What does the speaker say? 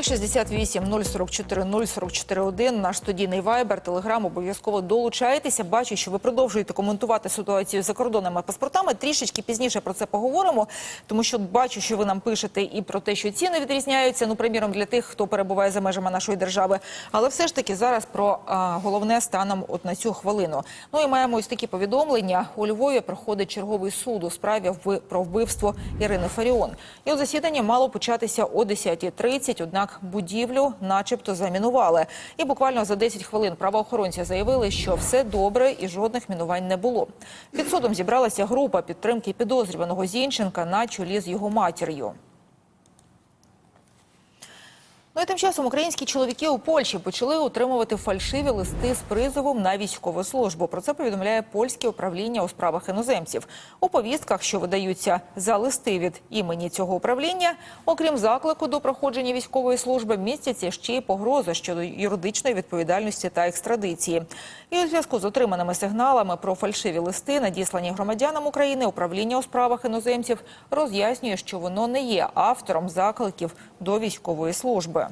068 044 044 1, наш студійний вайбер, телеграм. Обов'язково долучайтеся. Бачу, що ви продовжуєте коментувати ситуацію за кордонними паспортами. Трішечки пізніше про це поговоримо, тому що бачу, що ви нам пишете і про те, що ціни відрізняються. Ну, приміром, для тих, хто перебуває за межами нашої держави. Але все ж таки зараз про а, головне станом от на цю хвилину. Ну і маємо ось такі повідомлення. У Львові проходить черговий суд у справі вби- про вбивство Ірини Фаріон. От засідання мало початися о 10.30, однак будівлю начебто замінували. І буквально за 10 хвилин правоохоронці заявили, що все добре і жодних мінувань не було. Під судом зібралася група підтримки підозрюваного Зінченка на чолі з його матір'ю. Ну і тим часом українські чоловіки у Польщі почали отримувати фальшиві листи з призовом на військову службу. Про це повідомляє польське управління у справах іноземців. У повістках, що видаються за листи від імені цього управління, окрім заклику до проходження військової служби, містяться ще й погрози щодо юридичної відповідальності та екстрадиції. І у зв'язку з отриманими сигналами про фальшиві листи, надіслані громадянам України, управління у справах іноземців роз'яснює, що воно не є автором закликів до військової служби.